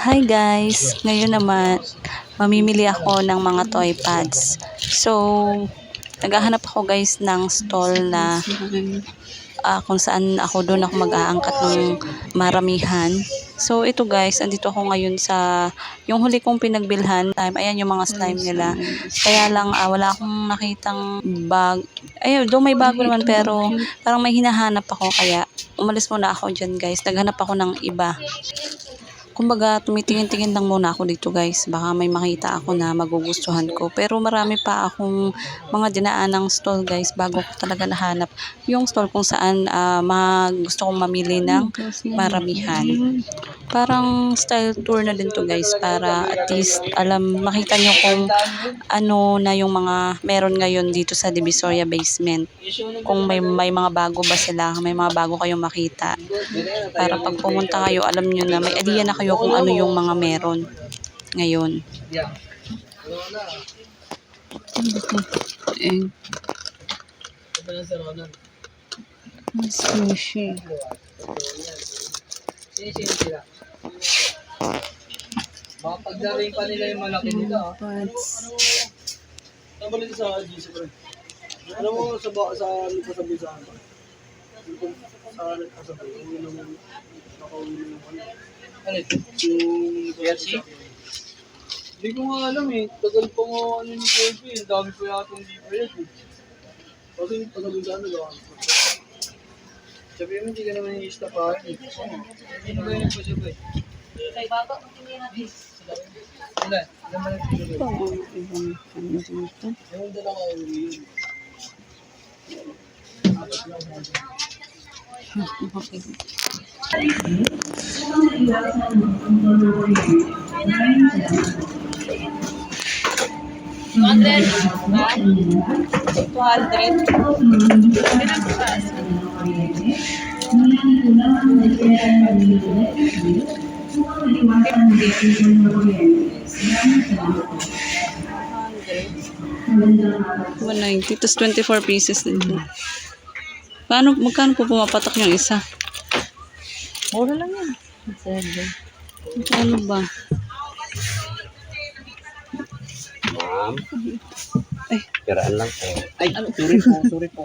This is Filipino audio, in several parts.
Hi guys! Ngayon naman, mamimili ako ng mga toy pads. So, naghahanap ako guys ng stall na ah, kung saan ako doon ako mag-aangkat ng maramihan. So, ito guys, andito ako ngayon sa yung huli kong pinagbilhan. Time, ayan yung mga slime nila. Kaya lang, ah, wala akong nakitang bag. Ayun, doon may bago naman pero parang may hinahanap ako kaya umalis muna ako dyan guys. Naghanap ako ng iba. Kumbaga, tumitingin-tingin lang muna ako dito guys. Baka may makita ako na magugustuhan ko. Pero marami pa akong mga dinaanang stall guys bago ko talaga nahanap yung stall kung saan ma- gusto kong mamili ng maramihan. Parang style tour na din to guys para at least alam, makita nyo kung ano na yung mga meron ngayon dito sa Divisoria Basement. Kung may, may mga bago ba sila, may mga bago kayong makita. Para pag pumunta kayo, alam nyo na, may idea na kayo kung ano yung mga meron ngayon. Eh, sushi. Mapagdaring pa nila yung malaki nila. ah. Pads. Tama nito sa GC. Alam mo sa ba sa lupa sa bisa ba? Sa lupa sa bisa. Yung naman nakauwi ng ano. Ano ito? Yung PLC? Hindi ko nga alam eh. Tagal pa nga ano ni JP. Ang dami pa yata yung DPS eh. Kasi sabi sa ano gawa. Sabi mo hindi ka naman yung isla pa eh. Hindi na ba yung pa siya ba eh? Wala. Naman yung pinili. Ito ang ibang ano dito. Yung dala ka uwi yun. Okay. One ninety. Tapos 24 pieces din. Paano, magkano po pumapatak yung isa? Mura lang yan. Ano ba? Ma'am, Ay, kiraan lang po. Ay, sorry po, sorry po.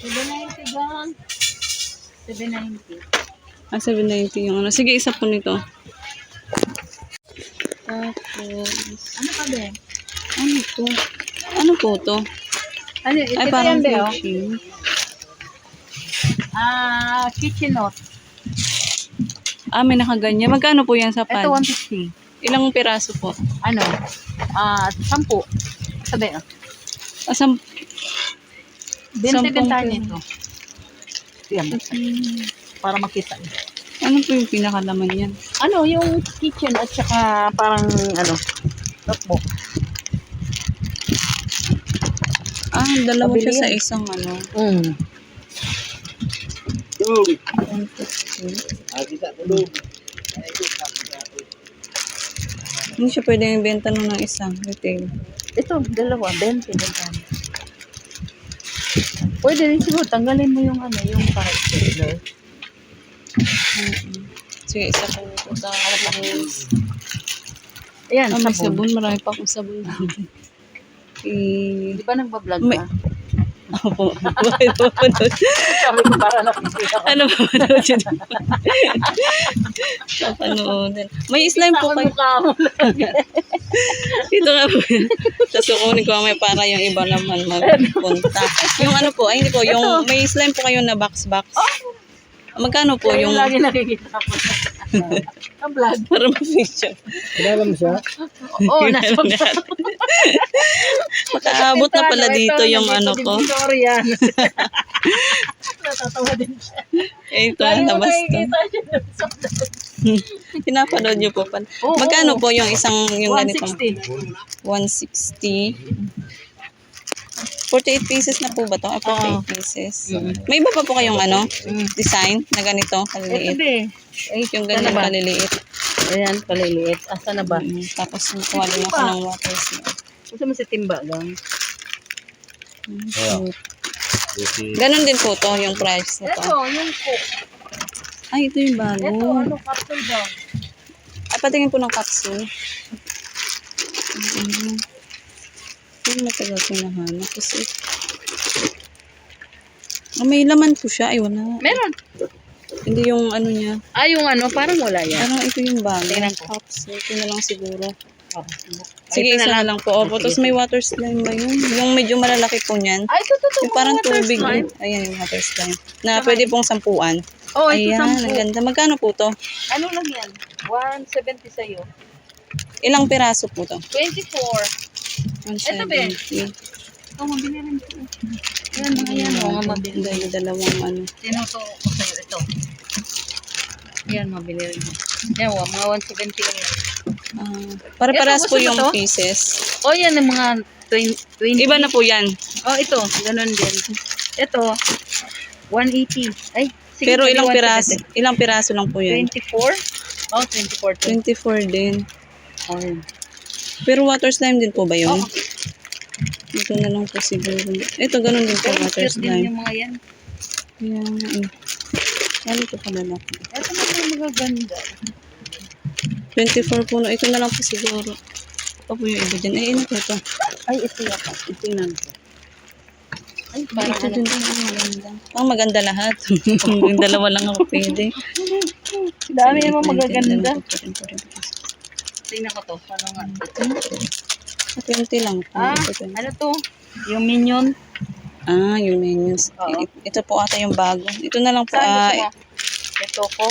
790 gang. 790. ah, 790 yung ano. Sige, isa po nito. Tapos, Ano ka ba? ano to? Ano po to? Ano, ito Ay, yan parang ba? oh? fishing. Ah, kitchen note. Ah, may nakaganyan. Magkano po yan sa Ito pad? 150. Ilang piraso po? Ano? Ah, 10. Sabi, oh. Asam, 20 Sampung bentahan kilo. nito. Yan. Para makita. niyo. ano po yung pinakalaman yan? Ano, yung kitchen at saka parang ano, notebook. Ah, dalawa siya Pabili sa yan. isang ano. Mm. Tulog. 150. Kita, tulog. Hindi siya pwedeng ibenta nun ng isang retail. Ito, dalawa, 20 bentahan. Pwede rin siguro, tanggalin mo yung ano, yung parang stapler. Mm-mm. Sige, isa po po sa halapanis. Ayan, may sabon. sabon. Marami pa akong sabon. Eh, Di ba nagbablog May- ka? Opo. Bakit po manood? Sabi ko para nakikita ko. Ano ba manood yun? Kapanoodin. May slime po kayo. mukha mo. Dito nga po. Tapos kukunin ko may para yung iba naman magpunta. Yung ano po, ay hindi po, yung may slime po kayo na box-box. Magkano po Yung yung lagi nakikita ko. Ang vlog. para ma-picture? Kilala mo siya? Oo, nasa Makaabot na pala dito yung ano ko. Victoria. Natatawa din siya. Eh, ito, labas to. Pinapanood niyo po pa. Oo, Magkano po yung isang, yung ganito? 160. 160. 48 pieces na po ba to? Ah, 48 Oo. pieces. May iba pa po kayong ano, design na ganito, Ito kaliliit. be. Ay, yung ganyan Ano ba? kaliliit. Ayan, paliliit. Asa na ba? Mm, tapos kuha din ako ng water slide. Gusto mo si Timba lang. Ayan. Buti. Ganon din po to, yung price na to. Ito, yung cook. Ay, ito yung bago. Ito, ano, capsule daw. Ay, patingin po ng capsule. Mm-hmm. Yung matagal ko nahanap kasi. Ah, may laman po siya. Ay, wala. Meron. Hindi yung ano niya. Ah, yung ano, parang wala yan. Parang ito yung bago. Tingnan ko. Capsule. Ito na lang siguro. Oh. Sige, Ito isa na lang po. Opo, tapos may water slime ba yun? Yung medyo malalaki po niyan. Ay, ito, ito, ito. Yung parang water tubig. slime. Ayan yung water slime. Na pwede pong sampuan. Oh, ito Ayan, sampu. ang ganda. Magkano po to? Ano lang yan? 170 sa'yo. Ilang piraso po to? 24. 170. Oh, mabili rin ito. Yan, mga yan. Mga mabili. Dahil dalawang ano. Sinuto ko sa'yo ito. Yan, mabili rin. Yan, wa, mga 170 lang yan. Ah, para-paras Ito, po yung to? pieces. Oh, yan ang mga 20. 20. Iba na po yan. Oh, ito. Ganun din. Ito, 180. Ay, sige, Pero ilang 170. piraso, ilang piraso lang po yan. 24? Oh, 24. 24 din. Oh, yun. Pero water slime din po ba yun? Oo. Ito na lang po siguro. Ito, ganun din po Pero water cute din slime. yung mga yan. Yan. eh. Ano ito pala lang? Ito na yung magaganda. 24 po. No. Ito na lang po siguro. Ito po yung iba dyan. Eh, ano po ito? Ay, ito yan. Tingnan ko. Ay, parang Ito ano. din po ang maganda. Ang maganda lahat. yung dalawa lang ako pwede. Dami naman 20 magaganda. na lang po, 20. Tingnan ko to. Ano nga? 20 lang po. Ah, Ito, 20. ano to? Yung minion. Ah, yung menus. Oo. Ito po ata yung bago. Ito na lang po. Saan Ah? Ito ko.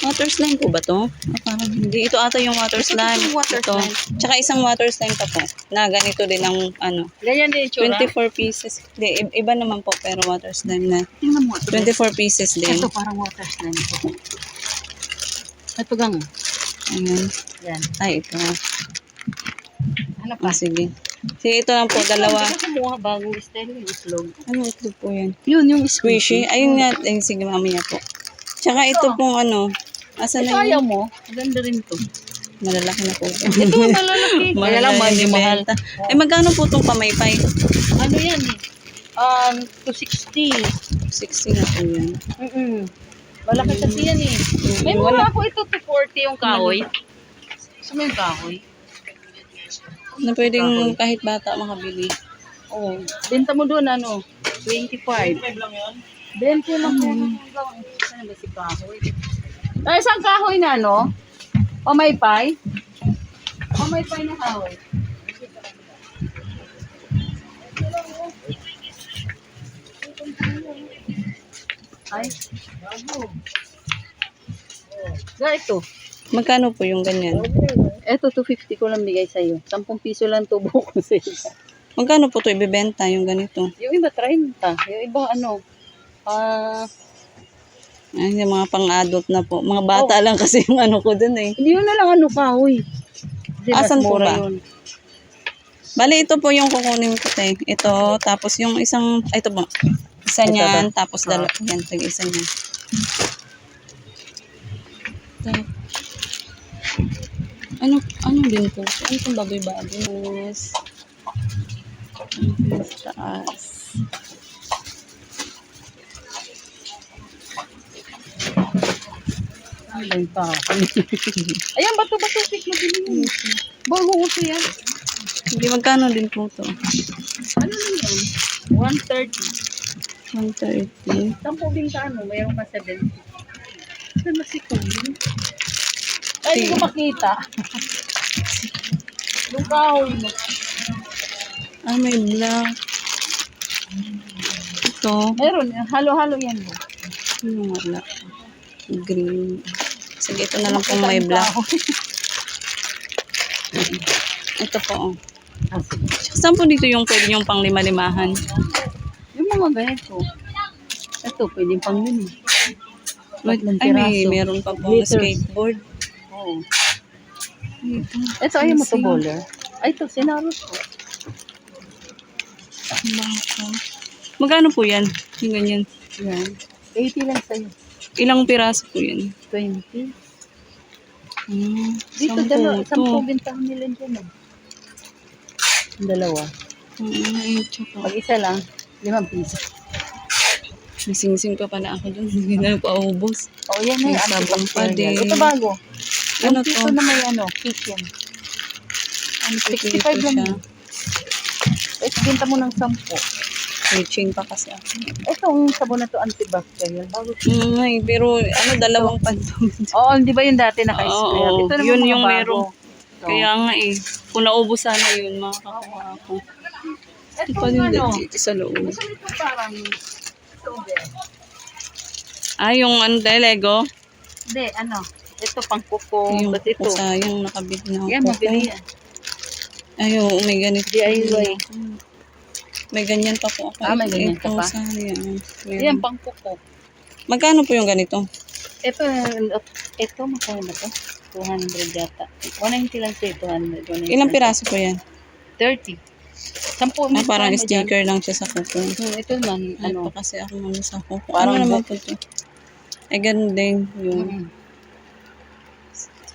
water slime po ba to? Ah, parang hindi. Ito ata yung water Ito, slime. yung water ito. slime. Tsaka isang water slime pa po. Na ganito din ang ano. Ganyan din yung tsura. 24 pieces. Hindi, i- iba naman po pero water slime na. Tingnan mo. Ito, 24 pieces din. ito parang water slime ito. Ito gang. Ayan. Yan. Ay, ito. Ano pa? Ah, sige. Sige, ito lang po. Dalawa. Ito kumuha bagong style yung itlog. Ano ito po yan? Yun, yung Squishy. Ayun nga. Ay, sige, mamaya po. Tsaka ito pong ano. Ito na yun? mo. Maganda rin to. Malalaki na po. ito. Ito malalaki. Na hindi mahal. Eh, magkano po itong pamaypay? Ano yan eh? Um, 260. 60 na po yan. Mm-mm. Malaki kasi yan eh. May Wala. mura ako ito, 240 yung kahoy. Gusto mo yung kahoy? Na pwedeng kahit bata makabili. Oo. Oh, benta mo doon ano? 25. 25 lang yan. 20 lang po. Ano ba si kahoy? Ay, isang kahoy na no? O may pay? O may pay na kahoy? Ay. Ga ito. Magkano po yung ganyan? Ito, 250 ko lang bigay sa'yo. 10 piso lang tubo ko sa'yo. Magkano po ito ibebenta yung ganito? Yung iba, 30. Yung iba, ano, ah, Ay, yung mga pang-adult na po. Mga bata lang kasi yung ano ko dun eh. hindi yun na lang ano kahoy. Kasi Asan po ba? yun. Bali, ito po yung kukunin ko te. Ito, tapos yung isang, ito po. Isa niyan, tapos dalawa. Yan, tag isa niyan. Ano, ano din po? Ano itong baboy-baboy? Ano sa taas? Ayan, bato, bato, pick mo din yun. Bago uso yan. Hindi, magkano din po to? Ano na yun? 130. 130. Saan po binta ano? Mayroon ka 70. Saan na si Kuya? Ay, hindi ko makita. yung kahoy mo. Ah, may black. Ito. Meron, halo-halo yan mo. Ano nga black? Green. Sige, ito na lang po may black. Ito po, oh. Ah, Saan po dito yung pwede yung pang lima-limahan? Mga ganito. Ito, pwede pang yun eh. Tatlong Ay, may meron pa po Glitters. skateboard. Oo. Ito, ayaw mo to bowler. Ay, ito, sinaros ko. Baka. Magkano po yan? Yung ganyan. Yan. 80 lang sa'yo. Ilang piraso po yan? 20. Hmm, Dito, dalawa. to. Sampu bintahan nila dyan. eh. Dalawa. Hmm, ay, tsaka. Pag isa lang, limang piso. Sing-sing pa pala ako dun. Hindi na paubos. Oh, yan na May yung sabong pa din. Ito bago. Ano Yung to? piso na may ano, kitchen. Ano 65 lang siya? yun. Eh, binta mo ng 10. Reaching pa kasi ako. Itong sabon na to antibacterial. Bago Mm, ay, pero ano, dalawang pantong. Oo, hindi ba yung dati naka-spray? Oo, Ito naman yun mga yung bago. meron. So, Kaya nga eh, kung naubos sana yun, makakakuha ako. Ito pa ano, dito sa loob. Ah, yung ano dahil Lego? Hindi, ano, ito pang kuko. yung Ba't ito? sayang nakabit na Yan, ako. mabili yan. Ay, oo, may ganito. DIY. May ganyan pa po ako. Ah, may ganyan Ito, pa? sayang. Meron. Yan, pang kuko. Magkano po yung ganito? Ito, ito, magkano ba ito? 200 yata. 190 lang siya, 200. 190 Ilang lang piraso po yan? siya. 30. Sampu. Ah, parang magkano dyan? sticker lang siya sa kuko. Hmm, ito naman, Ano ano. pa kasi ako naman sa kuko. Parang ano naman po ito? Eh, ganun din. Yung, Mm.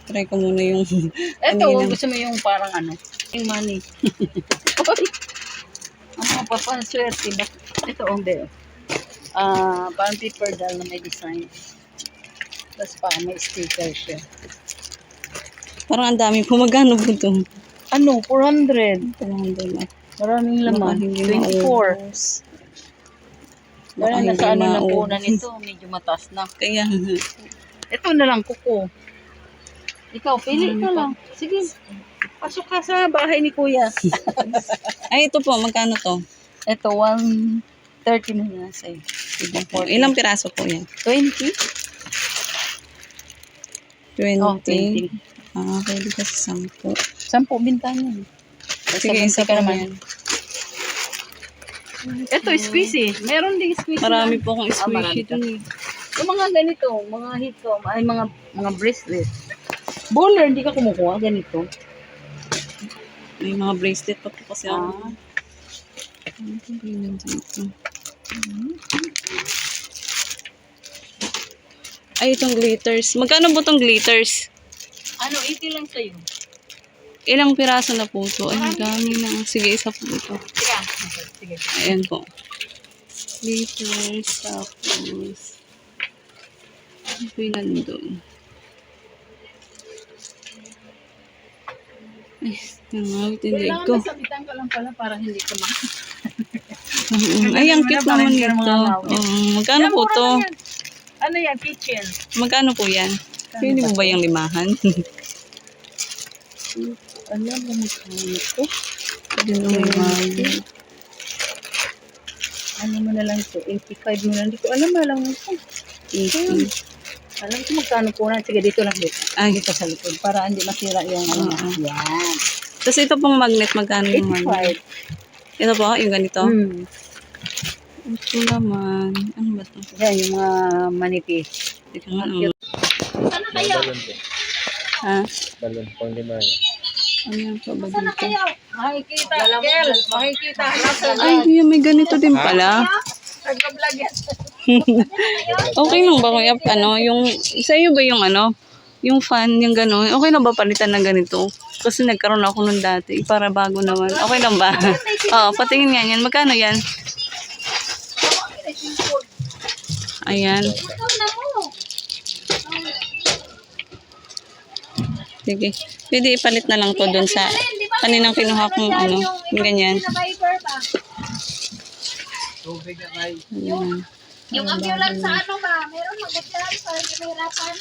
try ko muna yung, Ito, Kanina. gusto mo yung parang ano, yung money. Mga papanswerte? Ito, oh, hindi. Ah, parang paper doll na may design. Tapos pa, may sticker siya. parang ang dami po. Magkano po ito? Ano, 400. Parang doon. Maraming laman. 24. Dahil nasa ano na po na nito, medyo matas na. Kaya, Ito na lang, kuko. Ikaw, pili ka lang. Sige. Pasok ka sa bahay ni kuya. ay ito po, magkano to? Ito, 130 na. Sige po. Ilang piraso po yan? 20? 20. Oh, 20. Ah, pwede kasi 10. Sampu binta niya. Sige, isa pa naman. Ito, squeezy. Meron din squeezy. Marami na. po akong Ah, squishy dun eh. Yung mga ganito, mga hit ko, ay mga mga bracelet. Bowler, hindi ka kumukuha ganito. May mga bracelet pa po kasi ako. Ah. Ano ba yun nandito? Ay, itong glitters. Magkano po itong glitters? Ano, 80 lang sa'yo. Ilang piraso na po ito? Ay, ang dami na. Sige, isa po ito. Sige. Sige. Ayan po. Glitters, tapos... Ano po yung nandun? Ay, nangawit yung leg Kailangan ko. masabitan ka lang pala para hindi ka mak... Mm, Ay, ang cute naman nito. Um, magkano po to? Ano yan, kitchen. Magkano po yan? Pwede mo ba yung limahan? Alam mo magkano to? Pwede mo limahan. Ano mo na lang to? 85 mo na. Hindi ko alam, alam mo ito. 80. Alam ko magkano po na. Sige, dito lang dito. Ay, Dito sa likod. Para hindi masira yung ano. Oo. Yan. tapos ito pong magnet, magkano yung magnet? 85. Ito po, yung ganito. Hmm. Ito naman. Ano ba ito? Yan, yung mga manipis. Ito nga. Sana kayo? Ha? Balon, pang lima. Ano yan pa ba Sana dito? kayo? Makikita, Kel. Makikita. Ay, yun, may ganito din pala. nag-vlog yan. Okay lang ba i- ano, yung, sa iyo ba yung ano, yung fan, yung gano'n, okay lang ba palitan ng ganito? Kasi nagkaroon ako nun dati, para bago naman. Okay lang ba? Oo, patingin nga yan. Magkano yan? Ayan. Sige. Pwede ipalit na lang to dun sa kaninang kinuha kong ano, yung ganyan. Tubig na tayo. Ayan. Yung ambulance sa ano ba? Meron mag-ambulance para hindi mahirapan.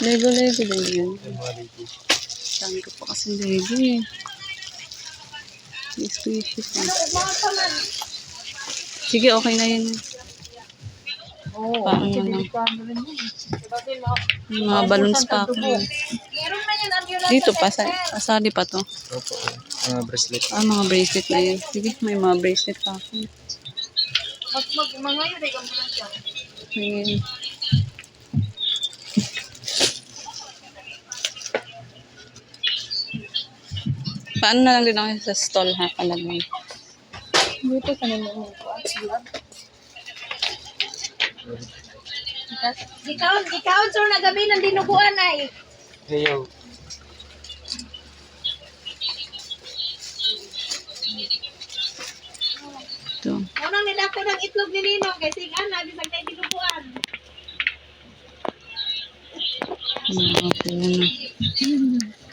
Lego, Lego din yun. Sabi ko pa kasi Lego eh. May pa. Sige, okay na yun. Oo. Paano kasi na? May mga balloons pa ako. Yan Dito sa pa, sa, asali pa to. Opo, mga bracelet. Ah, mga bracelet na yun. Sige, may mga bracelet pa ako. Mag, mag, mga yun, ay ambulance yan. Ayan. Paano na lang din ako sa stall ha, palagay. Dito sa naman ko. Ikaw, ikaw, sir, na gabi ng dinuguan ay. Ayaw. Ito. Unang nila ko ng itlog ni Ninong kay Sigan na bisag na dinubuan. Hmm, okay na.